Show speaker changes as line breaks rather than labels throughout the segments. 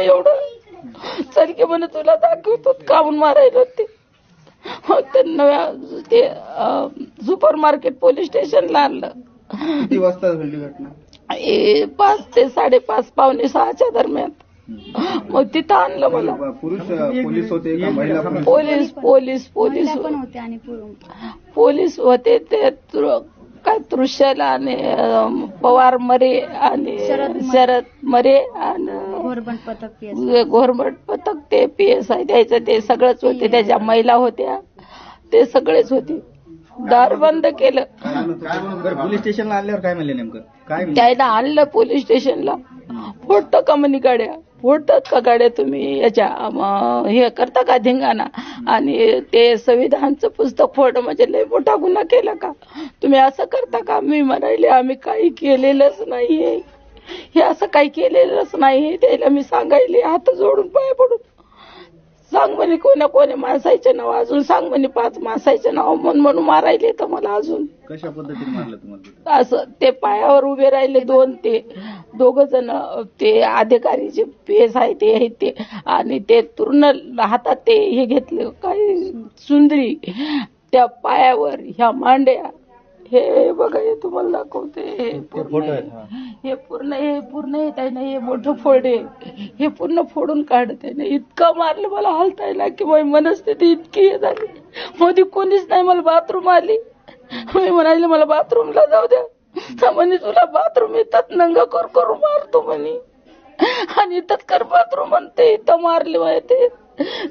एवढं? चल की म्हणे तुला दाखवतो काऊन मारायला ते मग त्यांना ते सुपर मार्केट पोलीस स्टेशनला आणलं.
किती वाजता घडली घटना?
ए, पाच ते साडेपाच पावणे सहाच्या दरम्यान. मग तिथं आणलं मला.
पुरुष पोलीस होते का महिला पोलीस?
Police police police.
महिला पण होते आणि पुरुष.
पोलीस होते ते तृ- काय तृषल आणि अं, पवार मरे आणि
शरद मरे.
शरद मरे आणि
घोरबंद पथक
पथक ते पी एस आय द्यायचं ते सगळंच होते. त्याच्या महिला होत्या. ते सगळेच होते. दार बंद केलं?
बरं पोलीस स्टेशनला आणल्यावर काय म्हणले नेमकं? काय म्हणले?
त्याला आणलं पोलीस स्टेशनला. फोडतं का म्हणे गाड्या? फोडतात का गाड्या तुम्ही? याच्या हे करता का धिंगाणा? आणि ते संविधानचं पुस्तक फोड म्हणजे लय मोठा गुन्हा केला का? तुम्ही असं करता का? मी म्हणाले आम्ही काही केलेलंच नाहीये. हे असं काही केलेलंच नाही. त्याला मी सांगायले हात जोडून पाय पडून. सांग म्हणे कोण्या कोण्या माणसाचे नाव अजून. सांग म्हणे पाच माणसाचे नाव म्हणून म्हणून मारायले तर मला अजून.
कशा पद्धतीने मारलं तुम्हाला तिथं?
असं ते पायावर उभे राहिले दोन ते. दोघ जण ते अधिकारी जे पेस आहे ते आहेत ते. आणि ते तूर्ण हातात ते हे घेतले. काय सुंदरी त्या पायावर ह्या मांड्या हे बघा हे तुम्हाला दाखवते. हे पूर्ण हे. पूर्ण हे पूर्ण येत आहे ना हे मोठं फोडे हे पूर्ण फोडून काढत आहे ना इतकं मारलं मला हलता येईल की माझी मनस्थिती इतकी हे झाली. मोदी कोणीच नाही मला बाथरूम आली. मी म्हणाले मला बाथरूमला जाऊ द्या. म्हणे तुला बाथरूम येतात नंग कर करू मारतो म्हणे. आणि तत्कर बाथरूम म्हणते इथं मारले म्हणे ते.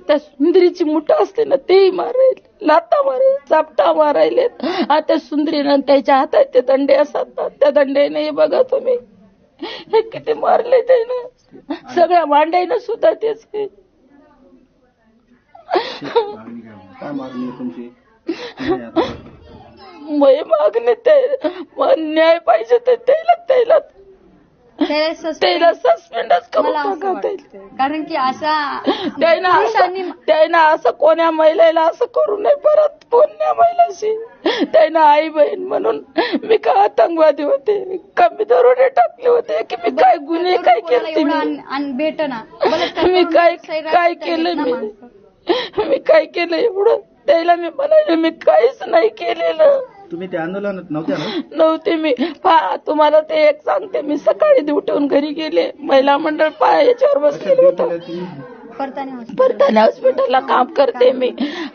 त्या सुंदरीची मुठा असते ना तेही मारायले. लाता मारे चापटा मारायले. आता सुंदरीनं त्याच्या हातात ते दंडे असतात. ना त्या दंड्याने बघा तुम्ही. हे किती मारले ते ना सगळ्या मांड्यानं सुद्धा तेच
काय मागणी
मागणे ते. मग न्याय पाहिजे ते त्याला त्याला.
त्याला
सस्पेंडच करून
असं कारण की अशा
त्यानं
पुरुषांनी
असं त्यानं असं कोण्या महिलेला असं करू नये परत कोण्या महिलाशी त्यानं आई बहीण म्हणून मी का आतंकवादी होते का मी दरोडे टाकले होते की मी काय गुन्हे काय
कोणाला
केले
एवढं भेट ना बलात्कार
मी
करून
काय काय केलं
ना
मी
माणसं.
मी काय केलं एवढं त्याला मी म्हणाले मी काहीच नाही केलेलं
तुम्ही त्या आंदोलनात नव्हत्या ना?
नव्हते मी. पहा तुम्हाला ते एक सांगते. मी सकाळी उठून घरी गेले. महिला मंडळ पा याच्यावर बसलेलं होतं?
परताने
हॉस्पिटलला काम करते मी.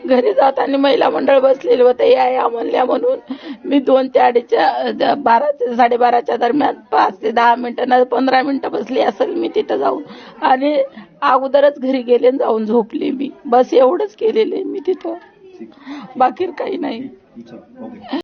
घरी जाताना महिला मंडळ बसलेले होते. या या म्हणल्या म्हणून. मी दोन ते अडीचच्या बारा ते साडेबाराच्या दरम्यान पाच ते दहा मिनिटं ना पंधरा मिनिटं बसली असेल मी तिथं जाऊन. आणि अगोदरच घरी गेले आणि जाऊन झोपले मी. बस एवढंच केलेलं आहे मी तिथं. बाकी काही नाही.